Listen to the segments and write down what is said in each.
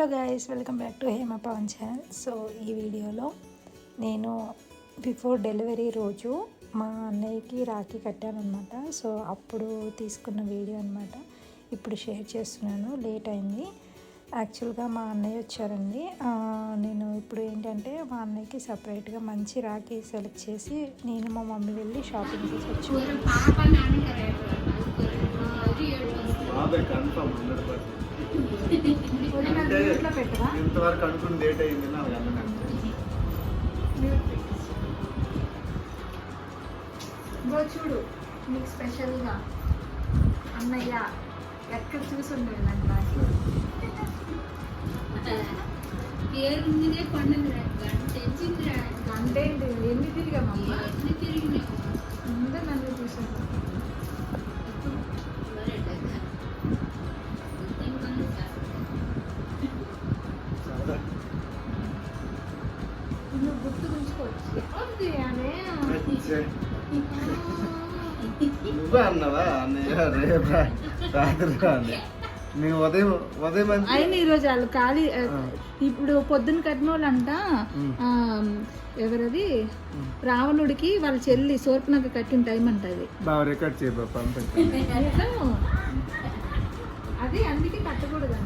Hello guys welcome back to Hema Pavan channel so ఈ వీడియోలో నేను బిఫోర్ డెలివరీ రోజు మా అన్నయ్యకి రాఖీ కట్టానమాట సో అప్పుడు తీసుకున్న వీడియో అనమాట ఇప్పుడు షేర్ చేస్తున్నాను. లేట్ అయింది. యాక్చువల్గా మా అన్నయ్య వచ్చారండి. నేను ఇప్పుడు ఏంటంటే మా అన్నయ్యకి సపరేట్గా మంచి రాఖీ సెలెక్ట్ చేసి నేను మా మమ్మీ వెళ్ళి షాపింగ్ చేసి వచ్చాను. ఇంతవరకు అయింది నాకు చూడు నీకు స్పెషల్గా అన్నయ్య ఎక్కడ చూసి ఉండేది నాకు రాసి? పేరుందిరే పండుగ నువ్వే అన్నావా? అన్నయ్య రేపు? రాత్రి రా అని నేను ఉదయం ఉదయం అయిన ఈరోజు వాళ్ళు ఖాళీ ఇప్పుడు ఎవరది? రావణుడికి వాళ్ళ చెల్లి సోర్పనక కట్టిన టైం అంట అది. బాగా రికార్డ్ చేయ. అది అందుకే కట్టకూడదు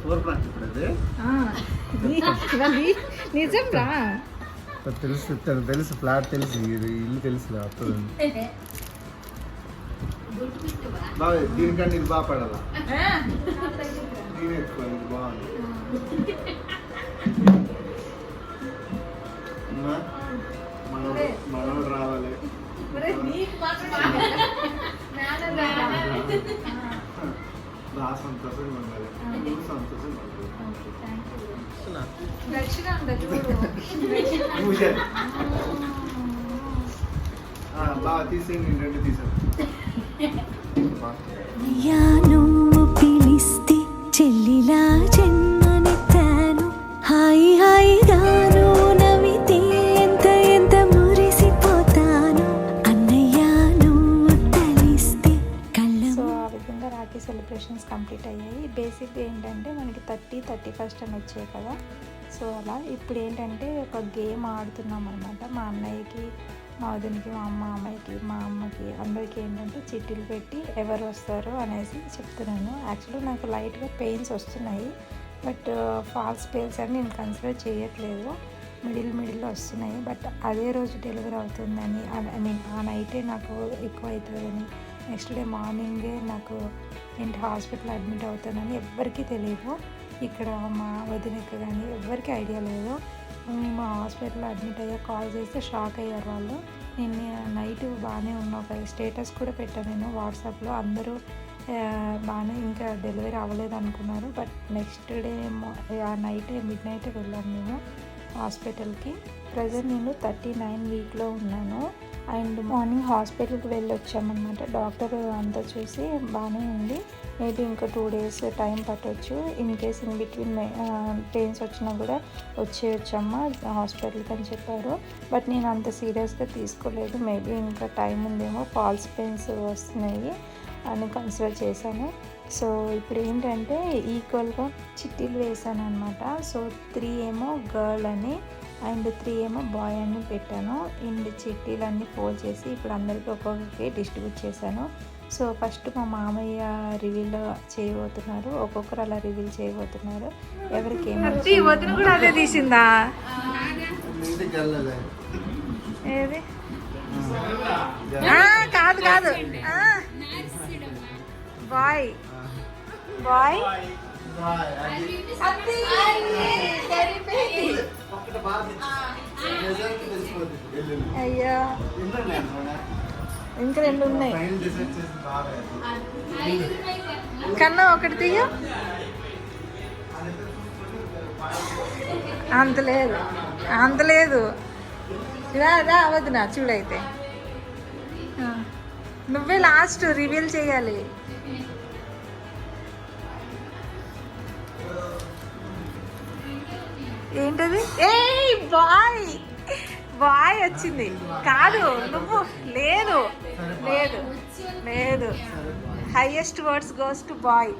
సూపర్ ఇప్పుడు అది నిజం రా తెలుసు తనకు తెలుసు ఫ్లాట్ తెలుసు ఇల్లు తెలుసు అప్పుడు. బాగా దీనికంటే ఇది బాగా పడాలా? నేను ఎక్కువ ఇది బాగుంది. మనోడు రావాలి. రా. సంతోషంగా ఉండాలి. సంతోషంగా ఉండాలి. బాగా తీసేయండి రెండు తీసాను నువ్వు పిలిస్తే చెల్లిలా జన్మనెత్తాను హాయి హాయిగాను నవ్వితే ఎంత ఎంత మురిసిపోతాను. అన్నయ్యా నువ్వు తలిస్తే కళ్ళ. సో ఆ విధంగా రాఖీ సెలబ్రేషన్స్ కంప్లీట్ అయ్యాయి. బేసిక్గా ఏంటంటే మనకి థర్టీ థర్టీ ఫస్ట్ అని వచ్చాయి కదా. సో అలా ఇప్పుడు ఏంటంటే ఒక గేమ్ ఆడుతున్నాం అనమాట మా అన్నయ్యకి మా వదినికి మా అమ్మ అమ్మాయికి మా అమ్మకి అందరికీ ఏంటంటే చిట్టీలు పెట్టి ఎవరు వస్తారు అనేసి చెప్తున్నాను. యాక్చువల్లీ నాకు లైట్గా పెయిన్స్ వస్తున్నాయి. బట్ ఫాల్స్ పెయిన్స్ అని నేను కన్సిడర్ చేయట్లేదు. మిడిల్ మిడిల్లో వస్తున్నాయి. బట్ అదే రోజు డెలివరీ అవుతుందని ఐ మీన్ ఆ నైటే నాకు ఎక్కువ అవుతుందని నెక్స్ట్ డే మార్నింగే నాకు ఏంటి హాస్పిటల్ అడ్మిట్ అవుతానని ఎవ్వరికీ తెలియదు ఇక్కడ మా వదినకి కానీ ఎవ్వరికీ ఐడియా లేదు. మేము హాస్పిటల్లో అడ్మిట్ అయ్యా కాల్ చేస్తే షాక్ అయ్యారు వాళ్ళు. నేను నైట్ బాగానే ఉన్నా ఒక స్టేటస్ కూడా పెట్టాను నేను వాట్సాప్లో. అందరూ బాగానే ఇంకా డెలివరీ అవ్వలేదు అనుకున్నారు. బట్ నెక్స్ట్ డే ఆ నైట్ మిడ్ నైట్ వెళ్ళాను మేము హాస్పిటల్కి. ప్రజెంట్ నేను థర్టీ నైన్ వీక్లో ఉన్నాను. అండ్ మార్నింగ్ హాస్పిటల్కి వెళ్ళి వచ్చామన్నమాట డాక్టర్ అంతా చూసి బాగానే ఉంది. మేబీ ఇంకా టూ డేస్ టైం పట్టవచ్చు in case in between pains వచ్చినా కూడా వచ్చేయచ్చమ్మా హాస్పిటల్కి అని చెప్పారు. బట్ నేను అంత సీరియస్గా తీసుకోలేదు. మేబీ ఇంకా టైం ఉందేమో. ఫాల్స్ పెయిన్స్ వస్తున్నాయి అని కన్సిడర్ చేశాను. సో ఇప్పుడు ఏంటంటే ఈక్వల్గా చిట్టీలు వేసాను అనమాట సో త్రీ ఏమో గర్ల్ అని అండ్ త్రీ ఏమో బాయ్ అని పెట్టాను. ఇండ్ చిట్టీలన్నీ ఫోల్డ్ చేసి ఇప్పుడు అందరికీ ఒక్కొక్కరికి డిస్ట్రిబ్యూట్ చేశాను. సో ఫస్ట్ మా మామయ్య రివీల్ చేయబోతున్నారు. ఒక్కొక్కరు అలా రివీల్ చేయబోతున్నారు. ఎవరికి ఏమి వదిన కూడా అదే తీసిందా? ఏది? కాదు కాదు. బాయ్. బాయ్. అయ్యా. ఇంకా రెండు ఉన్నాయి. కన్నా ఒకటి తీయ. అంత లేదు. అంత లేదు. రా రా అవద్దు నా చూడైతే నువ్వే లాస్ట్ రివీల్ చేయాలి. ఏంటది? ఏ బాయ్! బాయ్ వచ్చింది. కాదు నువ్వు లేదు. లేదు లేదు. Highest words goes to boy